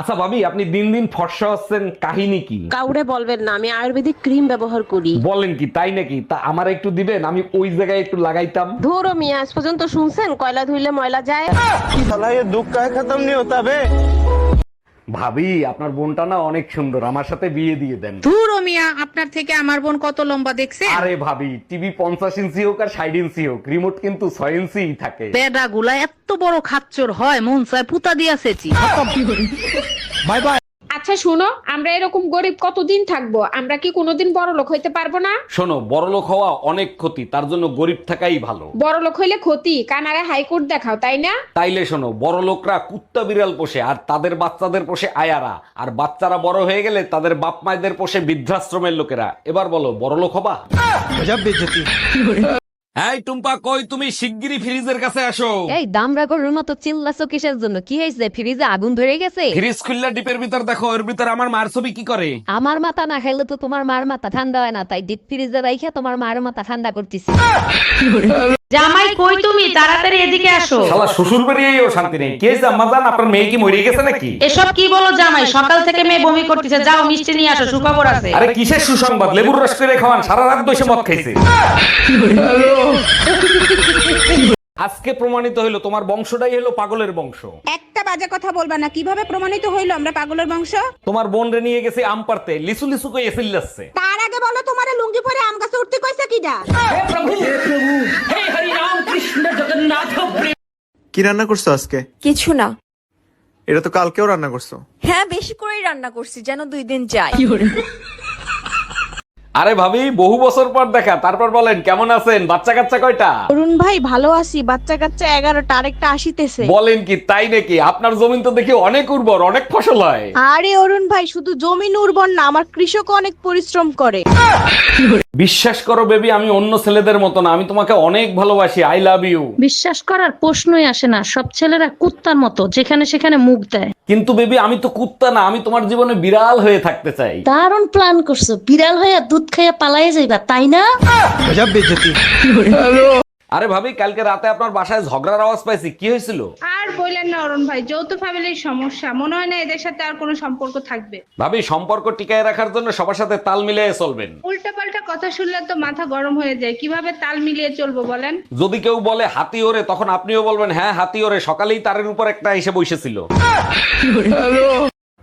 আচ্ছা ভাবি আপনি দিন দিন ফর্সা হচ্ছেন কাহিনী কি? কাউরে বলবেন না আমি আয়ুর্বেদিক ক্রিম ব্যবহার করি। বলেন কি তাই নাকি? তা আমার একটু দিবেন আমি ওই জায়গায় একটু লাগাইতাম। ধরো মিয়া আজ পর্যন্ত শুনছেন কয়লা ধুইলে ময়লা যায়। ভাবি আপনার বোনটা না অনেক সুন্দর আমার সাথে বিয়ে দিয়ে দেন। ধুর ও মিয়া আপনার থেকে আমার বোন কত লম্বা দেখছে? আরে ভাবি টিভি পঞ্চাশ ইঞ্চি হোক আর ষাট ইঞ্চি হোক রিমোট কিন্তু ছয় ইঞ্চি থাকে। বেডা গুলা এত বড় খাচ্চর হয় মন চায় পুতা দিয়াছেছি আচ্ছা শুনো আমরা এরকম গরিব কতদিন থাকব? আমরা কি কোনোদিন বড় লোক হইতে পারব না? শোনো বড়লোক হওয়া অনেক ক্ষতি তার জন্য গরিব থাকাই ভালো। বড় লোক হইলে ক্ষতি কানারে হাইকোর্ট দেখাও তাই না? তাইলে শোনো বড় লোকরা কুত্তা বিড়াল পোষে আর তাদের বাচ্চাদের পোষে আয়ারা। আর বাচ্চারা বড় হয়ে গেলে তাদের বাপ মায়েদের পোষে বৃদ্ধাশ্রমের লোকেরা। এবার বলো বড় লোক হবা? এই টুম্পা কই তুমি? শিগগিরই ফ্রিজের কাছে আসো। এই দামরা গরুর মতো চিল্লাছো কিসের জন্য? কি হয়েছে? ফ্রিজে আগুন ধরে গেছে? ফ্রিজ খুললা ডিপের ভিতর দেখো এর ভিতর আমার মার ছবি কি করে? আমার মাথা না খাইলে তো তোমার মার মাথা ঠান্ডা হয় না তাই ডিপ ফ্রিজে রাইখা তোমার মার মাথা ঠান্ডা করতেছি। জামাই কই তুমি? তাড়াতাড়ি এদিকে আসো। শালা শ্বশুর বাড়িয়েও শান্তি নেই। কে আপনার মেয়ে কি মরে গেছে নাকি? এসব কি বলো জামাই? সকাল থেকে মেয়ে বমি করতেছে। যাও মিষ্টি নিয়ে আসো সুখবর আছে। আরে কিসের সুসংবাদ? লেবুর রস করে খাওয়ান সারা রাত বসে মদ খাইছে। আজকে প্রমাণিত হইল তোমার বংশটাই হলো পাগলের বংশ। একটা বাজে কথা বলবা না। কীভাবে প্রমাণিত হইল আমরা পাগলের বংশ? তোমার বোন রে নিয়ে গেছে আম পারতে লিসু লিসু কই এসিল তার আগে বলো তোমারে লুঙ্গি পরে আম গাছে উঠতে কইছে কিডা? কি রান্না করছ আজকে? কিছু না। এটা তো কালকেও রান্না করছ। হ্যাঁ বেশি করেই রান্না করছি যেন দুই দিন যায়। আরে ভাবি বহু বছর পর দেখা তারপর বলেন কেমন আছেন? বাচ্চা কাচ্চা কয়টা? অরুণ ভাই ভালো আছি বাচ্চা কাচ্চা এগারোটা আরেকটা আসিতেছে। বলেন কি তাই নাকি? আপনার জমিন তো দেখি অনেক উর্বর অনেক ফসল হয়। আরে অরুণ ভাই শুধু জমিন উর্বর না আমার কৃষক অনেক পরিশ্রম করে। বিশ্বাস করো বেবি আমি অন্য ছেলেদের মতো না আমি তোমাকে অনেক ভালোবাসি আই লাভ ইউ বিশ্বাস করার প্রশ্নই আসে না সব ছেলেরা কুত্তার মতো যেখানে সেখানে মুখ দেয়। কিন্তু বেবি আমি তো কুত্তা না আমি তোমার জীবনে বিড়াল হয়ে থাকতে চাই। দারুণ প্ল্যান করছ। বিড়াল হয়ে দুধ খাইয়া পালাইয়া যাইবা তাই না? আরে ভাবি কালকে রাতে আপনার বাসায় ঝগড়ার আওয়াজ পাইছি কি হয়েছিল? আর বললেন না অরুণ ভাই যৌথ ফ্যামিলির সমস্যা। মনে হয় না এদের সাথে আর কোনো সম্পর্ক থাকবে। ভাবি সম্পর্ক টিকায় রাখার জন্য সবার সাথে তাল মিলিয়ে চলবেন। কথা শুনলে তো মাথা গরম হয়ে যায়। কীভাবে তাল মিলিয়ে চলবো বলেন? যদি কেউ বলে হাতি ওরে তখন আপনিও বলবেন হ্যাঁ হাতি ওরে। সকালেই তারের উপর একটা এসে বসেছিল।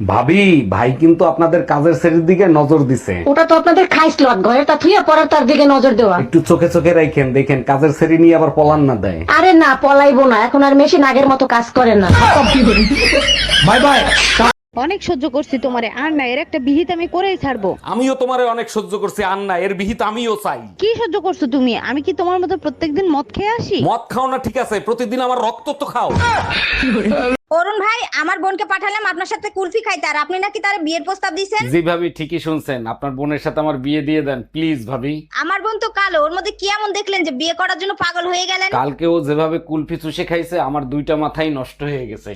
ভাবি ভাই কিন্তু আপনাদের কাজের শ্রেণির দিকে নজর দিছে। ওটা তো আপনাদের খাইসলত ঘরে তা থুইয়া পরে তার দিকে নজর দেওয়া। একটু চোখে চোখে রাখেন দেখেন কাজের শ্রেণি নিয়ে আবার পলান না দেয়। আরে না পলাইবো না এখন আর মেশিন আগের মতো কাজ করে না। অনেক সহ্য করছি তোমারে আর না এর একটা বিহিত আমি করেই ছাড়বো। আমিও তোমারে অনেক সহ্য করছি আন্না এর বিহিত আমিও চাই। কি সহ্য করছ তুমি? আমি কি তোমার মতো প্রত্যেকদিন মদ খেয়ে আসি? মদ খাও না ঠিক আছে প্রতিদিন আমার রক্ত তো খাও। অরুণ ভাই আমার বোনকে পাঠালাম আপনার সাথে কুলফি খাইতে। আর আপনি নাকি তার বিয়ের প্রস্তাব দিয়েছেন জি ভাবি ঠিকই শুনছেন। আপনার বোনের সাথে আমার বিয়ে দিয়ে দেন প্লিজ ভাবি। আমার বোন তো কালো ওর মধ্যে কি এমন দেখলেন যে বিয়ে করার জন্য পাগল হয়ে গেলেন? কালকে ও যেভাবে কুলফি চুষে খাইছে আমার দুইটা মাথাই নষ্ট হয়ে গেছে।